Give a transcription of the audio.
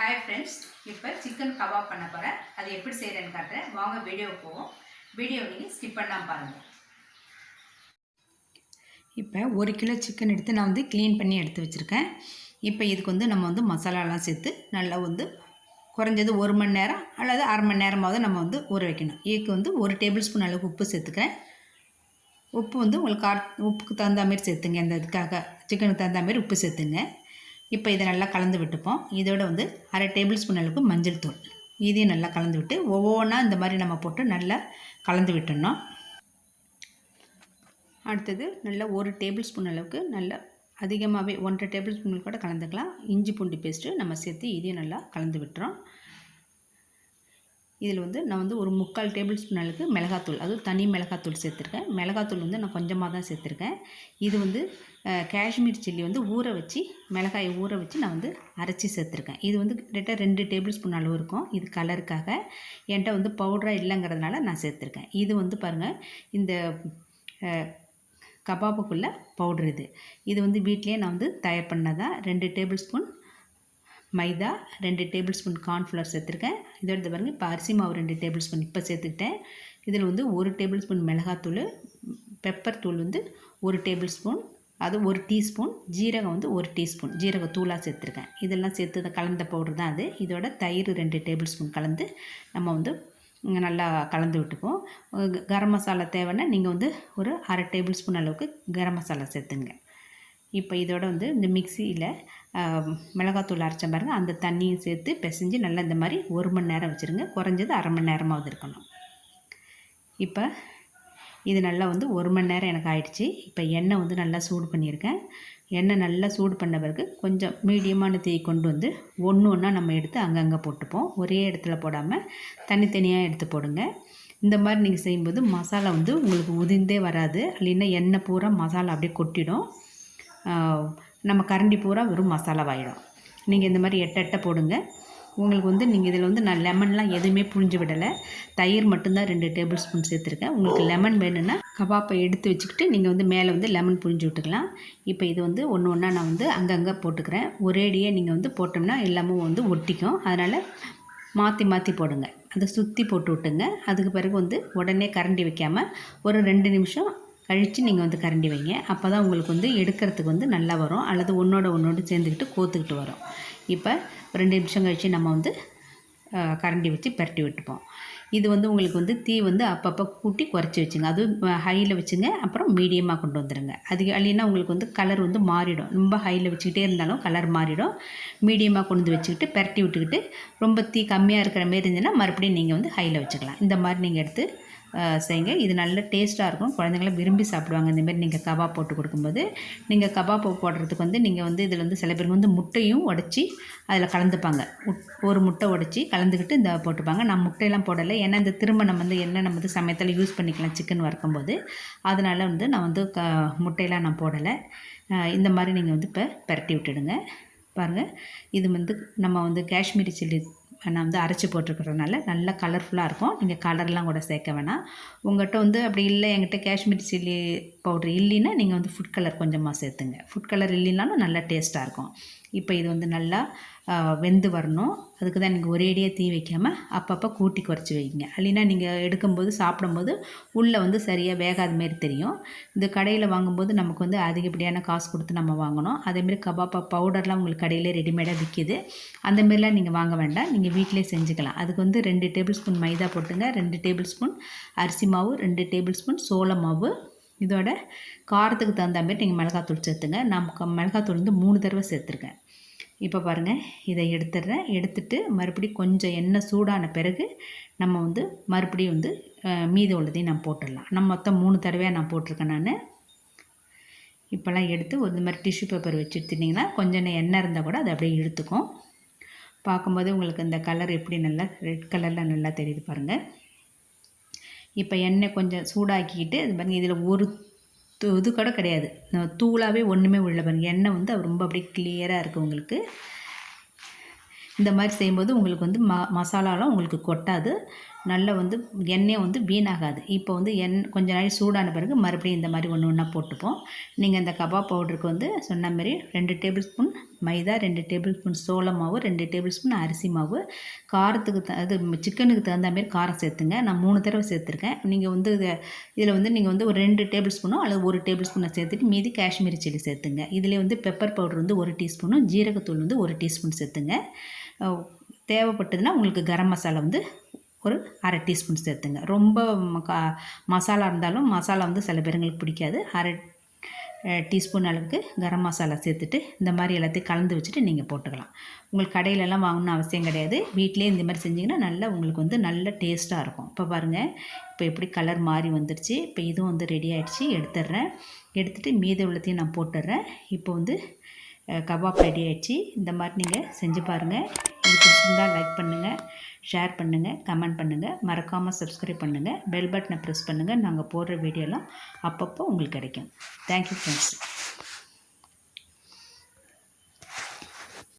Hi friends இப்போ chicken kebab பண்ண போகிறேன் அது எப்படி செய்கிறேன்னு காட்டுறேன். வாங்க வீடியோ போவோம். வீடியோ நீங்கள் ஸ்கிப் பண்ணாமல் பாருங்கள் இப்போ ஒரு கிலோ சிக்கன் எடுத்து நான் வந்து க்ளீன் பண்ணி எடுத்து வச்சுருக்கேன். இப்போ இதுக்கு வந்து நம்ம வந்து மசாலாலாம் சேர்த்து நல்லா வந்து குறைஞ்சது ஒரு மணி நேரம் அல்லது அரை மணி நேரமாவது நம்ம வந்து ஊற வைக்கணும். இதுக்கு வந்து ஒரு டேபிள் ஸ்பூன் அளவுக்கு உப்பு சேர்த்துக்கிறேன். உப்பு வந்து உங்களுக்கு கார் உப்புக்கு தகுந்த மாதிரி சேர்த்துங்க. இந்த இதுக்காக சிக்கனுக்கு தகுந்த மாதிரி உப்பு சேர்த்துங்க. இப்போ இதை நல்லா கலந்து விட்டுப்போம். இதோட வந்து அரை டேபிள் ஸ்பூன் அளவுக்கு மஞ்சள் தூள். இதையும் நல்லா கலந்து விட்டு ஒவ்வொன்றா இந்த மாதிரி நம்ம போட்டு நல்லா கலந்து விட்டுடணும். அடுத்தது நல்லா ஒரு டேபிள் ஸ்பூன் அளவுக்கு நல்லா அதிகமாகவே ஒன்றரை டேபிள் ஸ்பூன் கூட கலந்துக்கலாம். இஞ்சி பூண்டு பேஸ்ட்டு நம்ம சேர்த்து இதையும் நல்லா கலந்து விட்டுறோம். இதில் வந்து நான் வந்து ஒரு முக்கால் டேபிள் ஸ்பூன் அளவுக்கு மிளகாத்தூள் அதுவும் தனி மிளகாத்தூள் சேர்த்துருக்கேன். மிளகாத்தூள் வந்து நான் கொஞ்சமாக தான் சேர்த்துருக்கேன். இது வந்து காஷ்மீர் சில்லி வந்து ஊற வச்சு மிளகாயை ஊற வச்சு நான் வந்து அரைச்சி சேர்த்துருக்கேன். இது வந்து கிட்டத்தட்ட ரெண்டு டேபிள் ஸ்பூன் அளவு இருக்கும். இது கலருக்காக. என்கிட்ட வந்து பவுடராக இல்லைங்கிறதுனால நான் சேர்த்துருக்கேன். இது வந்து பாருங்கள் இந்த கபாபுக்குள்ளே பவுடர் இது. இது வந்து வீட்டிலேயே நான் வந்து தயார் பண்ணதான் ரெண்டு டேபிள் ஸ்பூன் மைதா ரெண்டு டேபிள் ஸ்பூன் கார்ன்ஃப்ளவர் சேர்த்துருக்கேன். இதோட இது பாருங்கள் இப்போ அரிசி மாவு ரெண்டு டேபிள் ஸ்பூன் இப்போ சேர்த்துக்கிட்டேன். இதில் வந்து ஒரு டேபிள் ஸ்பூன் மிளகாத்தூள் பெப்பர் தூள் வந்து ஒரு டேபிள் ஸ்பூன் அது ஒரு டீஸ்பூன். ஜீரகம் வந்து ஒரு டீஸ்பூன். ஜீரக தூளாக சேர்த்துருக்கேன். இதெல்லாம் சேர்த்து இதை கலந்த பவுடர் தான் அது. இதோட தயிர் ரெண்டு டேபிள் ஸ்பூன் கலந்து நம்ம வந்து நல்லா கலந்து விட்டுப்போம் கரம் மசாலா தேவைன்னா நீங்கள் வந்து ஒரு அரை டேபிள் ஸ்பூன் அளவுக்கு கரம் மசாலா சேர்த்துங்க. இப்போ இதோட வந்து இந்த மிக்சியில் மிளகாத்தூள் அரைச்ச பாருங்க. அந்த தண்ணியும் சேர்த்து பிசைஞ்சு நல்லா இந்த மாதிரி ஒரு மணி நேரம் வச்சுருங்க. குறைஞ்சது அரை மணி நேரமாவது இருக்கணும். இப்போ இது நல்லா வந்து ஒரு மணி நேரம் எனக்கு ஆயிடுச்சு. இப்போ எண்ணெய் வந்து நல்லா சூடு பண்ணியிருக்கேன். எண்ணெய் நல்லா சூடு பண்ண பிறகு கொஞ்சம் மீடியமான தீ கொண்டு வந்து ஒன்று ஒன்றா நம்ம எடுத்து அங்கங்கே போட்டுப்போம். ஒரே இடத்துல போடாமல் தனித்தனியாக எடுத்து போடுங்க. இந்த மாதிரி நீங்கள் செய்யும்போது மசாலா வந்து உங்களுக்கு உதிர்ந்தே வராது. இல்லைன்னா எண்ணெய் பூரா மசாலா அப்படியே கொட்டிடும். நம்ம கரண்டி பூரா வெறும் மசாலாவாயிடும். நீங்கள் இந்த மாதிரி எட்ட எட்ட போடுங்க. உங்களுக்கு வந்து நீங்கள் இதில் வந்து நான் லெமன்லாம் எதுவுமே புழிஞ்சு விடலை. தயிர் மட்டும்தான் ரெண்டு டேபிள் ஸ்பூன் சேர்த்துருக்கேன். உங்களுக்கு லெமன் வேணும்னா கபாப்பை எடுத்து வச்சுக்கிட்டு நீங்கள் வந்து மேலே வந்து லெமன் புழிஞ்சு விட்டுக்கலாம். இப்போ இது வந்து ஒன்று ஒன்றா நான் வந்து அங்கங்கே போட்டுக்கிறேன். ஒரேடியே நீங்கள் வந்து போட்டோம்னா எல்லாமும் வந்து ஒட்டிக்கும். அதனால் மாற்றி மாற்றி போடுங்க. அதை சுற்றி போட்டு விட்டுங்க. அதுக்கு பிறகு வந்து உடனே கரண்டி வைக்காமல் ஒரு ரெண்டு நிமிஷம் கழித்து நீங்கள் வந்து கரண்டி வைங்க. அப்போ தான் உங்களுக்கு வந்து எடுக்கிறதுக்கு வந்து நல்லா வரும். அல்லது ஒன்றோட ஒன்றோடு சேர்ந்துக்கிட்டு கோத்துக்கிட்டு வரும். இப்போ ரெண்டு நிமிஷம் கழித்து நம்ம வந்து கரண்டி வச்சு பரட்டி விட்டுப்போம். இது வந்து உங்களுக்கு வந்து தீ வந்து அப்பப்போ கூட்டி குறைச்சி வச்சுங்க. அதுவும் ஹையில் வச்சுங்க. அப்புறம் மீடியமாக கொண்டு வந்துடுங்க அது இல்லைன்னா உங்களுக்கு வந்து கலர் வந்து மாறிடும். ரொம்ப ஹையில் வச்சுக்கிட்டே இருந்தாலும் கலர் மாறிடும். மீடியமாக கொண்டு வந்து வச்சுக்கிட்டு பரட்டி விட்டுக்கிட்டு ரொம்ப தீ கம்மியாக இருக்கிற மாரி இருந்துச்சுன்னா மறுபடியும் நீங்கள் வந்து ஹையில் வச்சுக்கலாம். இந்த மாதிரி நீங்கள் எடுத்து செய்யுங்க. இது நல்ல டேஸ்ட்டாக இருக்கும். குழந்தைங்களாம் விரும்பி சாப்பிடுவாங்க. இந்தமாரி நீங்கள் கபாப் போட்டு கொடுக்கும்போது நீங்கள் கபாப் போடுறதுக்கு வந்து நீங்கள் வந்து இதில் வந்து சில பேருக்கு வந்து முட்டையும் உடச்சி அதில் கலந்துப்பாங்க. முட்- ஒரு முட்டை உடச்சி கலந்துக்கிட்டு இந்த போட்டுப்பாங்க. நான் முட்டையெல்லாம் போடலை. ஏன்னா இந்த திரும்ப நம்ம வந்து என்ன நம்ம வந்து சமயத்தில் யூஸ் பண்ணிக்கலாம் சிக்கன் வறுக்கும்போது. அதனால் வந்து நான் வந்து க முட்டையெல்லாம் நான் போடலை. இந்த மாதிரி நீங்கள் வந்து இப்போ பரட்டி விட்டுடுங்க. பாருங்கள் இது வந்து நம்ம வந்து காஷ்மீரி சில்லி நான் வந்து அரைச்சி போட்டிருக்கிறதுனால நல்லா கலர்ஃபுல்லாக இருக்கும். நீங்கள் கலர்லாம் கூட சேர்க்க வேணாம். உங்கள்கிட்ட வந்து அப்படி இல்லை என்கிட்ட காஷ்மீர் சில்லி பவுட்ரு இல்லைன்னா நீங்கள் வந்து ஃபுட் கலர் கொஞ்சமாக சேர்த்துங்க. ஃபுட் கலர் இல்லைனாலும் நல்லா டேஸ்ட்டாக இருக்கும். இப்போ இது வந்து நல்லா வெந்து வரணும். அதுக்கு தான் நீங்கள் ஒரேடியாக தீ வைக்காமல் அப்பப்போ கூட்டி குறைச்சி வைங்க. இல்லைன்னா நீங்கள் எடுக்கும்போது சாப்பிடும்போது உள்ளே வந்து சரியாக வேகாத மாரி தெரியும். இந்த கடையில் வாங்கும்போது நமக்கு வந்து அதிகப்படியான காசு கொடுத்து நம்ம வாங்கணும். அதேமாரி கபாப்பா பவுடர்லாம் உங்களுக்கு கடையிலே ரெடிமேடாக விற்கிது அந்த மாரிலாம் நீங்கள் வாங்க வேண்டாம். நீங்கள் வீட்டிலே செஞ்சுக்கலாம். அதுக்கு வந்து ரெண்டு டேபிள் ஸ்பூன் மைதா போட்டுங்க. ரெண்டு டேபிள் ஸ்பூன் அரிசி மாவு ரெண்டு டேபிள் ஸ்பூன் சோள மாவு இதோட காரத்துக்கு தகுந்த மாதிரி நீங்கள் மிளகாத்தூள் சேர்த்துங்க. நான் க- மிளகாத்தூள் வந்து மூணு தடவை சேர்த்துருக்கேன். இப்போ பாருங்கள் இதை எடுத்துடுறேன். எடுத்துட்டு மறுபடியும் கொஞ்சம் எண்ணெய் சூடான பிறகு நம்ம வந்து மறுபடியும் வந்து மீதி உள்ளதையும் நான் போட்டுடலாம். நம்ம மொத்தம் மூணு தடவையாக நான் போட்டிருக்கேன் நான். இப்போல்லாம் எடுத்து ஒரு மாதிரி டிஷ்யூ பேப்பர் வச்சு எடுத்துட்டிங்கன்னா கொஞ்சம் எண்ணெய் இருந்தால் கூட அது அப்படியே இழுத்துக்கும். பார்க்கும்போது உங்களுக்கு இந்த கலர் எப்படி நல்லா ரெட் கலரில் நல்லா தெரியுது பாருங்கள் இப்போ எண்ணெய் கொஞ்சம் சூடாக்கிக்கிட்டு இது பாருங்கள் இதில் ஒரு இது கூட கிடையாது. தூளாகவே ஒன்றுமே உள்ள பாருங்க. எண்ணெய் வந்து ரொம்ப அப்படியே கிளியராக இருக்குது உங்களுக்கு. இந்த மாதிரி செய்யும்போது உங்களுக்கு வந்து ம மசாலாலாம் உங்களுக்கு கொட்டாது. நல்லா வந்து எண்ணெயை வந்து வீணாகாது. இப்போ வந்து எண் கொஞ்ச நாள் சூடான பிறகு மறுபடியும் இந்த மாதிரி ஒன்று ஒன்றா போட்டுப்போம். நீங்கள் இந்த கபாப் பவுடருக்கு வந்து சொன்ன மாதிரி ரெண்டு டேபிள் ஸ்பூன் மைதா ரெண்டு டேபிள் ஸ்பூன் சோள மாவு ரெண்டு டேபிள் ஸ்பூன் அரிசி மாவு. காரத்துக்கு த அது சிக்கனுக்கு தகுந்த மாதிரி காரம் சேர்த்துங்க. நான் மூணு தடவை சேர்த்துருக்கேன். நீங்கள் வந்து இதை இதில் வந்து நீங்கள் வந்து ஒரு ரெண்டு டேபிள் ஸ்பூனோ அல்லது ஒரு டேபிள் ஸ்பூனை சேர்த்துட்டு மீதி காஷ்மீரி சில்லி சேர்த்துங்க. இதில் வந்து பெப்பர் பவுடர் வந்து ஒரு டீஸ்பூனும் ஜீரகத்தூள் வந்து ஒரு டீஸ்பூன் சேர்த்துங்க. தேவைப்பட்டதுன்னா உங்களுக்கு கரம் மசாலா வந்து ஒரு அரை டீஸ்பூன் சேர்த்துங்க. ரொம்ப ம- கா- மசாலா இருந்தாலும் மசாலா வந்து சில பேருங்களுக்கு பிடிக்காது. அரை டீஸ்பூன் அளவுக்கு கரம் மசாலா சேர்த்துட்டு இந்த மாதிரி எல்லாத்தையும் கலந்து வச்சுட்டு நீங்கள் போட்டுக்கலாம். உங்களுக்கு கடையிலலாம் வாங்கணும்னு அவசியம் கிடையாது. வீட்டிலே இந்த மாதிரி செஞ்சிங்கன்னா நல்லா உங்களுக்கு வந்து நல்ல டேஸ்ட்டாக இருக்கும். இப்போ பாருங்கள் இப்போ எப்படி கலர் மாறி வந்துடுச்சு இப்போ இதுவும் வந்து ரெடி ஆகிடுச்சி எடுத்துடுறேன். எடுத்துகிட்டு மீதி உள்ளத்தையும் நான் போட்டுடுறேன். இப்போ வந்து கபாப் ரெடி ஆகிடுச்சி இந்த மாதிரி நீங்கள் செஞ்சு பாருங்கள் இது பிடிச்சிருந்தா லைக் பண்ணுங்கள் ஷேர் பண்ணுங்கள் கமெண்ட் பண்ணுங்கள் மறக்காமல் சப்ஸ்கிரைப் பண்ணுங்கள் பெல் பட்டனை ப்ரெஸ் பண்ணுங்கள் நாங்கள் போடுற வீடியோலாம் அப்பப்போ உங்களுக்கு கிடைக்கும். Thank you friends